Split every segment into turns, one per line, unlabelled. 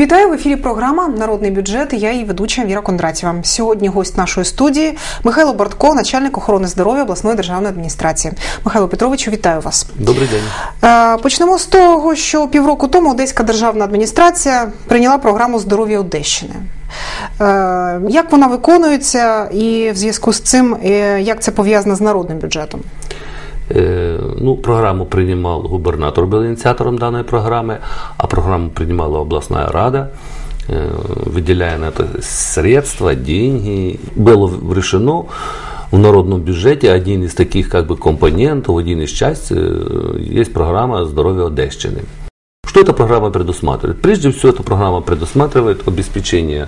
Вітаю в ефірі. Програма Народний бюджет. Я її ведуча Віра Кондратєва. Сьогодні гость нашої студії Михайло Бортко, начальник охорони здоров'я обласної державної адміністрації. Михайло Петровичу, вітаю вас.
Добрий день.
Е, Почнемо з того, що півроку тому Одеська державна адміністрація прийняла програму здоров'я Одещини. Е, Як вона виконується, і в зв'язку з цим е, як це пов'язано з народним бюджетом?
Е, Ну, програму приймав губернатор, був ініціатором даної програми, а програму приймала обласна рада, е, виділяє на це средства, деньги. Було решено в народном бюджете один из таких как бы компонентов, один из частей, э, есть программа «Здоровье Одещины». Что эта программа предусматривает? Прежде всего, эта программа предусматривает обеспечение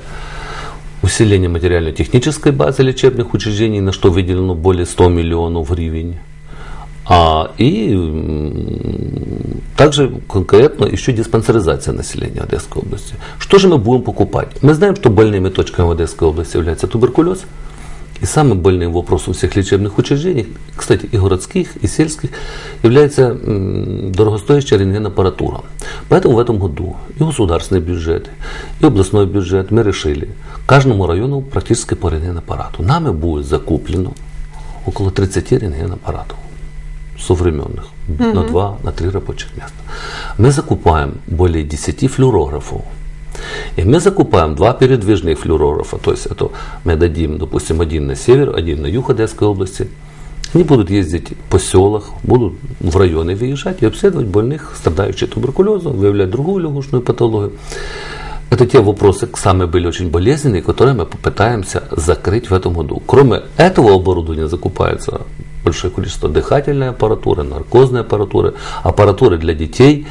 усиления материально-технической базы лечебных учреждений, на что выделено более 100 миллионов гривен. А, и м, также конкретно еще диспансеризация населения Одесской области. Что же мы будем покупать? Мы знаем, что больными точками в Одесской области является туберкулез. И самым больным вопросом всех лечебных учреждений, кстати, и городских, и сельских, является м, дорогостоящая рентгенаппаратура. Поэтому в этом году и государственный бюджет, и областной бюджет мы решили каждому району практически по рентгенаппарату. Нами будет закуплено около 30 рентгенаппаратов современных на два, на три рабочих места. Мы закупаем более 10 флюорографов. И мы закупаем два передвижных флюорографа. То есть это мы дадим, допустим, один на север, один на юг Одесской области. Они будут ездить по селах, будут в районы выезжать и обследовать больных, страдающих туберкулезом, выявлять другую легочную патологию. Это те вопросы самые были очень болезненные, которые мы попытаемся закрыть в этом году. Кроме этого оборудования закупается большое количество дыхательной аппаратуры, наркозной аппаратуры, аппаратуры для детей,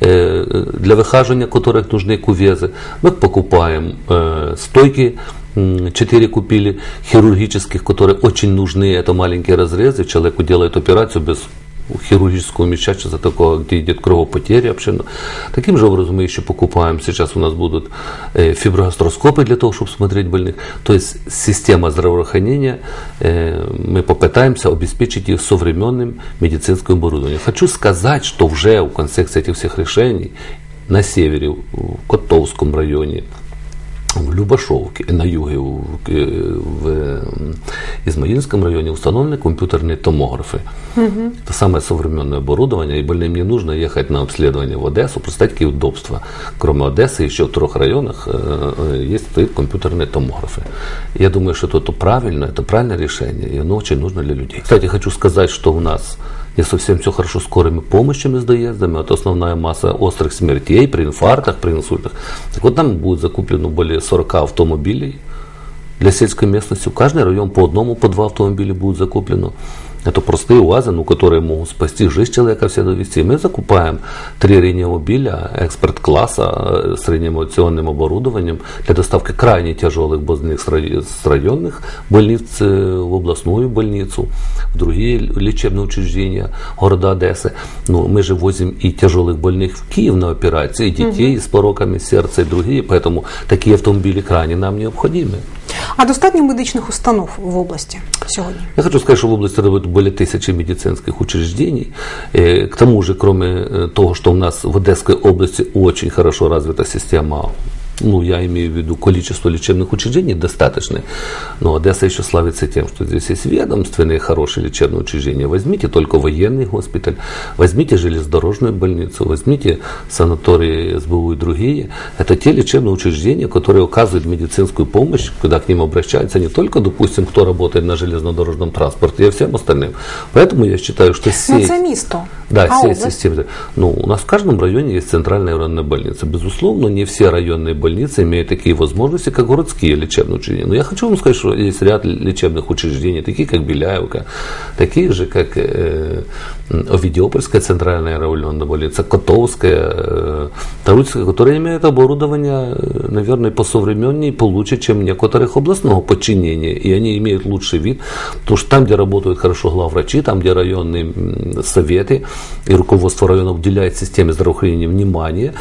э, для выхаживания которых нужны кувезы. Мы покупаем э, стойки, 4 купили хирургических, которые очень нужны. Это маленькие разрезы. Человеку делают операцию без хирургического вмешательства такого, где идет кровопотеря. Вообще. ну, Таким же образом мы еще покупаем, сейчас у нас будут фиброгастроскопы для того, чтобы смотреть больных. То есть система здравоохранения, мы попытаемся обеспечить ее современным медицинским оборудованием. Хочу сказать, что уже в контексте этих всех решений на севере, в Котовском районе, в Любашовке, на юге, в, в м, Измаильском районе установлены компьютерные томографы. Это самое современное оборудование, и больным не нужно ехать на обследование в Одессу. Представьте, какие удобства. Кроме Одессы, еще в трех районах э, э, есть стоят компьютерные томографы. Я думаю, что это правильно, это правильное решение, и оно очень нужно для людей. Кстати, хочу сказать, что у нас не совсем все хорошо с скорыми помощями, с доездами. Это основная масса острых смертей при инфарктах, при инсультах. Так вот, там будет закуплено более 40 автомобилей для сельской местности. В каждый район по одному, по два автомобиля будет закуплено. Это простые УАЗы, ну, которые могут спасти жизнь человека, все довести. Мы закупаем три реанимобиля эксперт-класса э, с реанимационным оборудованием для доставки крайне тяжелых больных с рай- с районных больниц э, в областную больницу, в другие лечебные учреждения города Одессы. Ну, мы же возим и тяжелых больных в Киев на операции, и детей с пороками сердца, и другие. Поэтому такие автомобили крайне нам необходимы.
А достатньо медичних установ в області сьогодні?
Я хочу сказать, что в области работает более тысячи медицинских учреждений. Э, К тому же, кроме э, того, что у нас в Одесской области очень хорошо развита система ну, я имею в виду количество лечебных учреждений достаточное, но Одесса еще славится тем, что здесь есть ведомственные хорошие лечебные учреждения. Возьмите только военный госпиталь, возьмите железнодорожную больницу, возьмите санатории СБУ и другие. Это те лечебные учреждения, которые оказывают медицинскую помощь, когда к ним обращаются не только, допустим, кто работает на железнодорожном транспорте, а всем остальным. Поэтому я считаю, что
Ну,
сеть...
це місто.
Да,
а
сеть
область?
систем. Ну, у нас в каждом районе есть центральная районная больница. Безусловно, не все районные больницы имеют такие возможности, как городские лечебные учреждения. Но я хочу вам сказать, что есть ряд лечебных учреждений, такие как Беляевка, такие же, как э, Овидиопольская центральная районная больница, Котовская, э, Тарутская, которые имеют оборудование, э, наверное, посовременнее, получше, чем некоторых областного подчинения. И они имеют лучший вид, потому что там, где работают хорошо главврачи, там, где районные советы и руководство района уделяет системе здравоохранения внимание,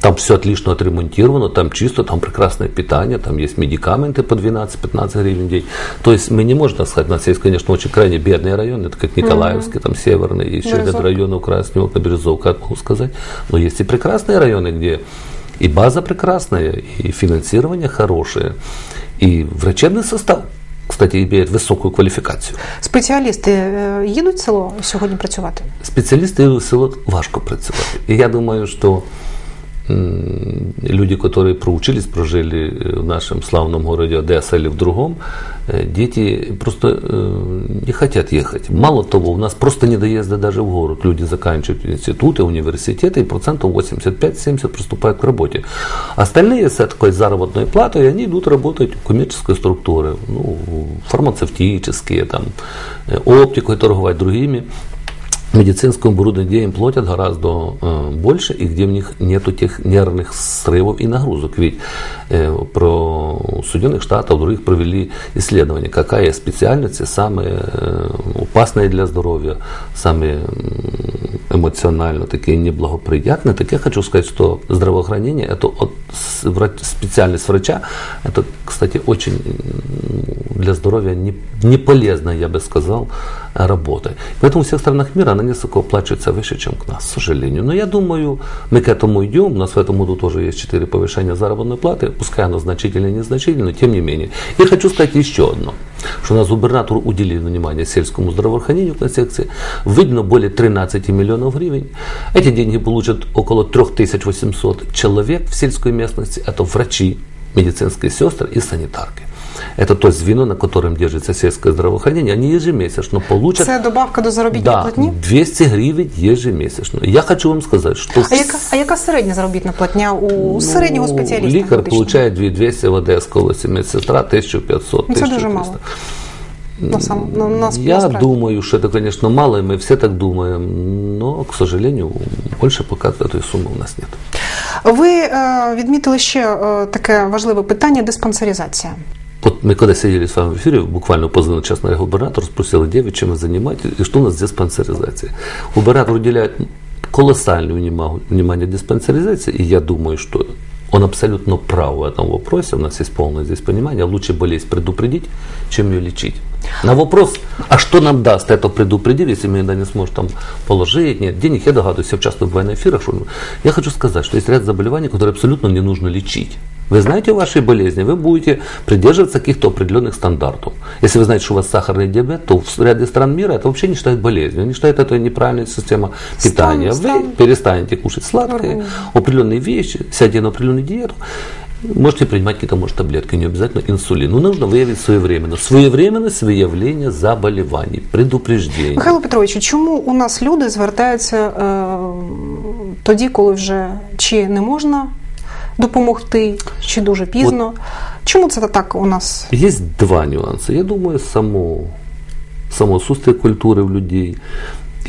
там все отлично отремонтировано, там чисто, там прекрасное питание, там есть медикаменты по 12-15 гривен в день. То есть мы не можем так сказать, у нас есть, конечно, очень крайне бедные районы, это как Николаевский, там Северный, еще ряд
Березовка.
районов Красного, Березовка, могу сказать. Но есть и прекрасные районы, где И база прекрасная, и финансирование хорошее, и врачебный состав кстати, имеють високу кваліфікацію.
Спеціалісти е, їдуть в село сьогодні працювати?
Спеціалісти в село важко працювати. І я думаю, що люди, которые проучились, прожили в нашем славном городе Одесса или в другом, дети просто не хотят ехать. Мало того, у нас просто не доезда даже в город. Люди заканчивают институты, университеты, и процентов 85-70 приступают к работе. Остальные с такой заработной платой, они идут работать в коммерческие структуры, ну, фармацевтические, там, оптикой торговать другими медицинскому оборудованию, где им платят гораздо э, больше и где у них нету тех нервных срывов и нагрузок. Ведь э, про Соединенных Штатов, других провели исследования, какая специальность самая э, опасная для здоровья, самые эмоционально такие неблагоприятные. Так я хочу сказать, что здравоохранение, это от, специальность врача, это, кстати, очень для здоровья не, не полезная, я бы сказал, работа. Поэтому в всех странах мира она несколько оплачивается выше, чем к нас, к сожалению. Но я думаю, мы к этому идем. У нас в этом году тоже есть четыре повышения заработной платы, пускай оно значительно и незначительно, но тем не менее. И хочу сказать еще одно, что у нас губернатор уделил внимание сельскому здравоохранению в концепции, выделено более 13 миллионов гривен. Эти деньги получат около 3800 человек в сельской местности, это врачи, медицинские сестры и санитарки. Это то звено, на котором держится сельское здравоохранение. Они ежемесячно получат...
Це добавка до заробітної
да,
платні?
200 гривень ежемесячно. Я хочу вам сказать, что...
А яка, а яка середня заробітна платня у середнього спеціаліста?
Лікар
медичного?
получает 2200 в Одесской области, медсестра 1500,
Ну, це дуже
1300.
мало. На сам, на, на,
Я
насправді.
думаю, что это, конечно, мало, и мы все так думаем, но, к сожалению, больше пока этой суммы у нас нет.
Ви е, відмітили ще е, таке важливе питання диспансеризація.
Вот мы когда сидели с вами в эфире, буквально позвонил частный губернатор, спросил, где вы, чем вы занимаетесь, и что у нас с диспансеризацией. Губернатор уделяет колоссальное внимание, внимание диспансеризации, и я думаю, что он абсолютно прав в этом вопросе, у нас есть полное здесь понимание, лучше болезнь предупредить, чем ее лечить. На вопрос, а что нам даст это предупредить, если мы иногда не сможем там положить, нет денег, я догадываюсь, я участвую в военно-эфирах, что я хочу сказать, что есть ряд заболеваний, которые абсолютно не нужно лечить. Вы знаете вашей болезни, вы будете придерживаться каких-то определенных стандартов. Если вы знаете, что у вас сахарный диабет, то в ряде стран мира это вообще не считают болезнью. Они считают это неправильная система питания.
Стан-
Вы
стан.
перестанете кушать сладкое, определенные вещи, сядете на определенную диету. Можете принимать какие-то, может, таблетки, не обязательно инсулин. Но нужно выявить своевременно. Своевременность выявления заболеваний, предупреждения.
Михайло Петровичу, чому у нас люди звертаються е, тоді, коли вже чи не можна допомогти, чи дуже пізно? Чому це так у нас?
Є два нюанси. Я думаю, само, само культури в людей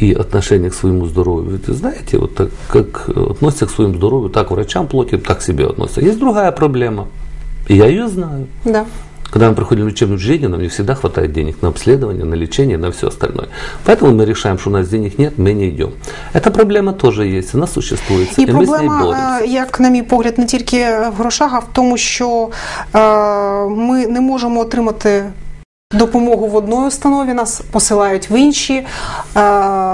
и отношение к своему здоровью. Ведь, знаете, вот так, как относятся к своему здоровью, так врачам платят, так к себе относятся. Есть другая проблема, и я ее знаю.
Да.
Когда мы приходим в лечебное учреждение, нам не всегда хватает денег на обследование, на лечение, на все остальное. Поэтому мы решаем, что у нас денег нет, мы не идем. Эта проблема тоже есть, она существует,
І
и мы с ней
проблема,
боремся.
е, як на мій погляд, не тільки в грошах, а в тому, що е, ми не можемо отримати допомогу в одній установі, нас посилають в інші е,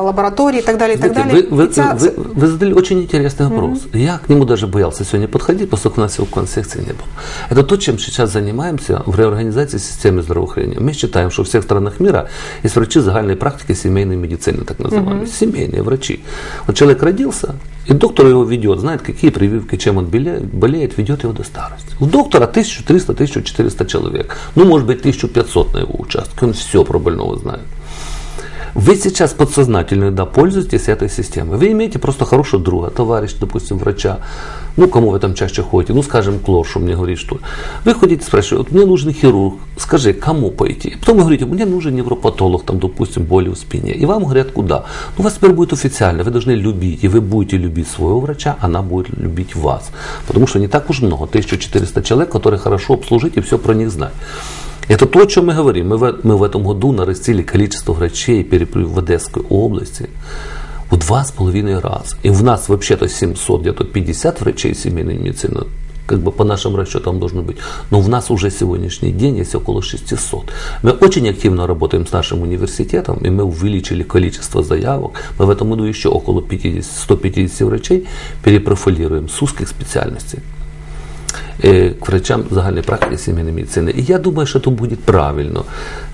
лабораторії і так далі. І так
Знаете,
далі.
Вы, вы,
І ця-
вы, вы задали очень интересный вопрос. Я к нему даже боялся сегодня подходить, поскольку у нас его в концепции не было. Это то, чем сейчас занимаемся в реорганизации системы здравоохранения. Мы считаем, что в всех странах мира есть врачи загальной практики семейной медицины, так называемые. Семейные врачи. Вот человек родился, и доктор его ведет, знает, какие прививки, чем он болеет, ведет его до старости. У доктора 1300-1400 человек. Ну, может быть, 1500 на его участке. Он все про больного знает. Вы сейчас подсознательно да, пользуетесь этой системой. Вы имеете просто хорошего друга, товарища, допустим, врача. Ну, кому вы там чаще ходите? Ну, скажем, к лоршу мне говорит, что вы ходите, спрашиваете, вот мне нужен хирург, скажи, кому пойти? И потом вы говорите, мне нужен невропатолог, там, допустим, боли в спине. И вам говорят, куда? Ну, у вас теперь будет официально, вы должны любить, и вы будете любить своего врача, она будет любить вас. Потому что не так уж много, 1400 человек, которые хорошо обслужить и все про них знать. Это то, о чем мы говорим. Мы в, мы в этом году нарастили количество врачей перепри- в Одесской области В два с половиной раза. И у нас вообще-то 700, где-то 50 врачей семейной медицины как бы по нашим расчетам должно быть. Но в нас уже сегодняшний день есть около 600. Мы очень активно работаем с нашим университетом, и мы увеличили количество заявок. Мы в этом году еще около 50, 150 врачей перепрофилируем с узких специальностей. Э, к врачам загальной практики семейной медицины. И я думаю, что это будет правильно,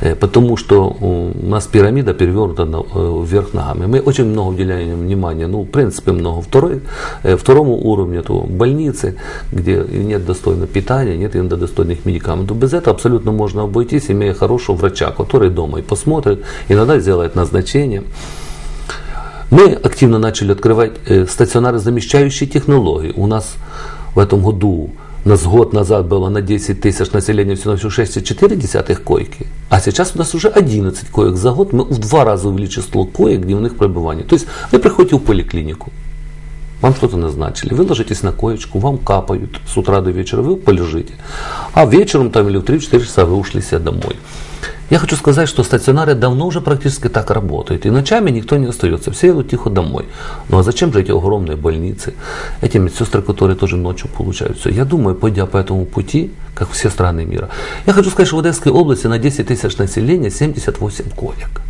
э, потому что у нас пирамида перевернута э, вверх ногами. Мы очень много уделяем внимания, ну, в принципе, много второй, второму уровню, то больницы, где нет достойного питания, нет иногда достойных медикаментов. Без этого абсолютно можно обойтись, имея хорошего врача, который дома и посмотрит, иногда сделает назначение. Мы активно начали открывать стационары замещающие технологии. У нас в этом году у нас год назад было на 10 тысяч населения всего 6,4 койки, а сейчас у нас уже 11 коек за год. Мы в два раза увеличили число коек дневных пребываний. То есть вы приходите в поликлинику, вам что-то назначили, вы ложитесь на коечку, вам капают с утра до вечера, вы полежите. А вечером там или в 3-4 часа вы ушли себе домой. Я хочу сказать, что стационары давно уже практически так работают. И ночами никто не остается. Все идут тихо домой. Ну а зачем же эти огромные больницы? Эти медсестры, которые тоже ночью получают все. Я думаю, пойдя по этому пути, как все страны мира. Я хочу сказать, что в Одесской области на 10 тысяч населения 78 коек.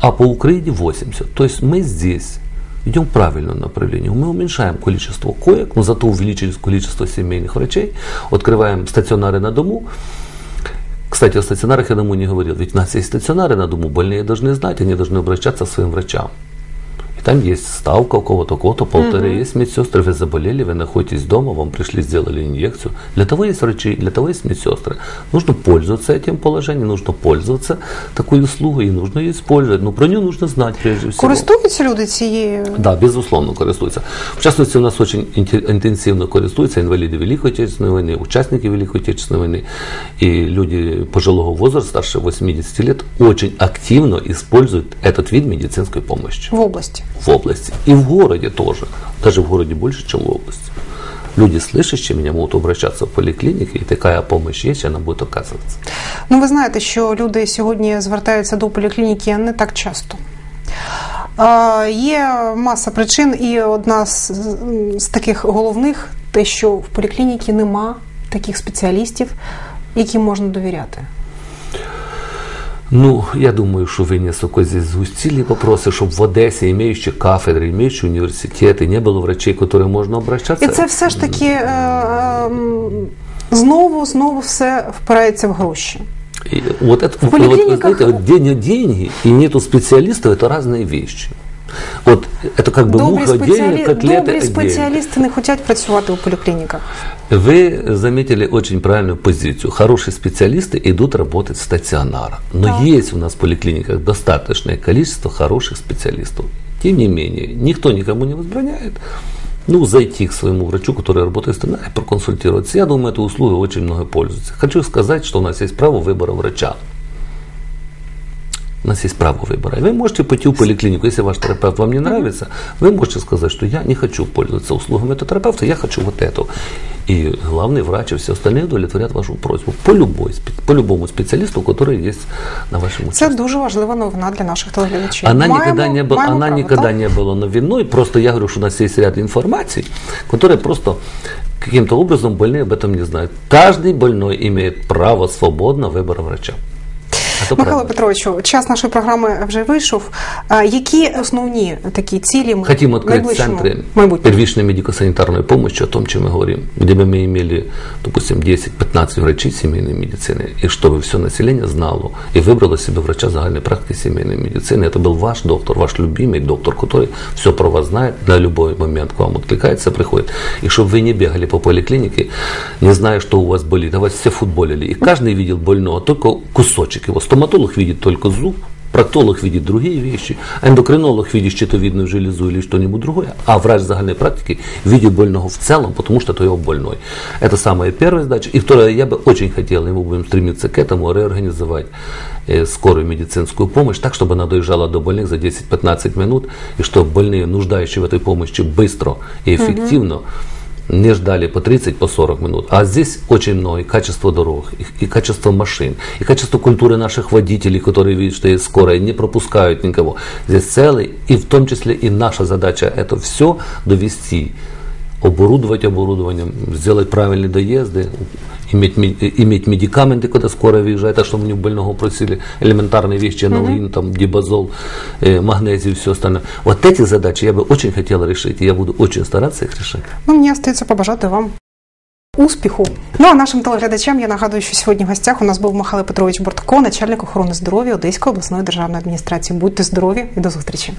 А по Украине 80. То есть мы здесь идем в правильном направлении. Мы уменьшаем количество коек, но зато увеличили количество семейных врачей, открываем стационары на дому. Кстати, о стационарах я тому не говорил. Ведь у нас есть стационары на дому, больные должны знать, они должны обращаться к своим врачам. И там есть ставка у кого-то, у кого-то полторы. Угу. Есть медсестры, вы заболели, вы находитесь дома, вам пришли, сделали инъекцию. Для того есть врачи, для того есть медсестры. Нужно пользоваться этим положением, нужно пользоваться такой услугой, и нужно ее использовать. Но про нее нужно знать прежде всего.
Користуються люди цією?
Да, безусловно, користуються. В частности, у нас очень интенсивно користуются инвалиды Великой Отечественной войны, участники Великой Отечественной войны и люди пожилого возраста, старше 80 лет, очень активно используют этот вид медицинской помощи.
В области?
В области. И в городе тоже. Даже в городе больше, чем в области. Люди, слышащие меня, могут обращаться в поліклініки, і така помощь є, вона буде оказуватися.
Ну, ви знаєте, що люди сьогодні звертаються до поліклініки не так часто. Є маса причин, і одна з, з таких головних те, що в поліклініці нема таких спеціалістів, яким можна довіряти.
Ну, я думаю, что вы несколько здесь згустили вопросы, чтобы в Одессе, имеющие кафедры, имеющие университеты, не было врачей, к которым можна обращатися.
І це все ж таки е, е, знову, знову все впирається в гроші.
И вот это, вот, вы знаете, вот день деньги и нету специалистов, это разные вещи. От це як би добрі муха отдельно, котлети
Добрі спеціалісти не хочуть працювати у поліклініках.
Вы заметили очень правильную позицию. Хорошие специалисты идут работать в стационарах. Но да. есть у нас в поликлиниках достаточное количество хороших специалистов. Тем не менее, никто никому не возбраняет ну, зайти к своему врачу, который работает в стационаре, проконсультироваться. Я думаю, этой услугой очень много пользуются. Хочу сказать, что у нас есть право выбора врача. У нас есть право выбора. И вы можете пойти в поликлинику, если ваш терапевт вам не нравится, вы можете сказать, что я не хочу пользоваться услугами этого терапевта, я хочу вот эту. И главный врач и все остальные удовлетворят вашу просьбу по, любой, по любому специалисту, который есть на вашем участке.
Це дуже важлива новина для наших телеглядачів.
Она маємо, никогда, не, была, она право, никогда так? не была новиной, просто я говорю, что у нас есть ряд информации, которая просто каким-то образом больные об этом не знают. Каждый больной имеет право свободно выбора врача.
То Михайло Петровичу, час нашої програми вже вийшов. Які основні такі цілі
мы Хотим открыть центры первичной медико-санитарной помощи, о том, чем мы говорим, где бы мы имели, допустим, 10-15 врачей семейной медицины, и чтобы все население знало и выбрало себе врача загальной практики семейной медицины. Это был ваш доктор, ваш любимый доктор, который все про вас знает, на любой момент к вам откликается, приходит. И чтобы вы не бегали по поликлинике, не зная, что у вас болит, а вас все футболили. И каждый видел больного, только кусочек его, Стоматолог видит только зуб, проктолог видит другие вещи, эндокринолог видит щитовидную железу или что-нибудь другое, а врач загальной практики видит больного в целом, потому что это его больной. Это самая первая задача. И вторая, я бы очень хотел, и мы будем стремиться к этому, реорганизовать скорую медицинскую помощь так, чтобы она доезжала до больных за 10-15 минут, и чтобы больные, нуждающие в этой помощи, быстро и эффективно угу не ждали по 30, по 40 минут. А здесь очень много и качество дорог, и, и качество машин, и качество культуры наших водителей, которые видят, что есть скорая, не пропускают никого. Здесь целый, и в том числе и наша задача это все довести оборудовать оборудованием, сделать правильные доезды, иметь, ме- иметь медикаменты, когда скоро выезжает, а что мне у больного просили, элементарные вещи, аналгин, там, дибазол, э, магнезий и все остальное. Вот эти задачи я бы очень хотел решить, и я буду очень стараться их решать.
Ну, мені остається побажати вам успіху. Ну а нашим телеглядачам я нагадую, що сьогодні в гостях у нас був Михайло Петрович Бортко, начальник охорони здоров'я Одеської обласної державної адміністрації. Будьте здорові і до зустрічі.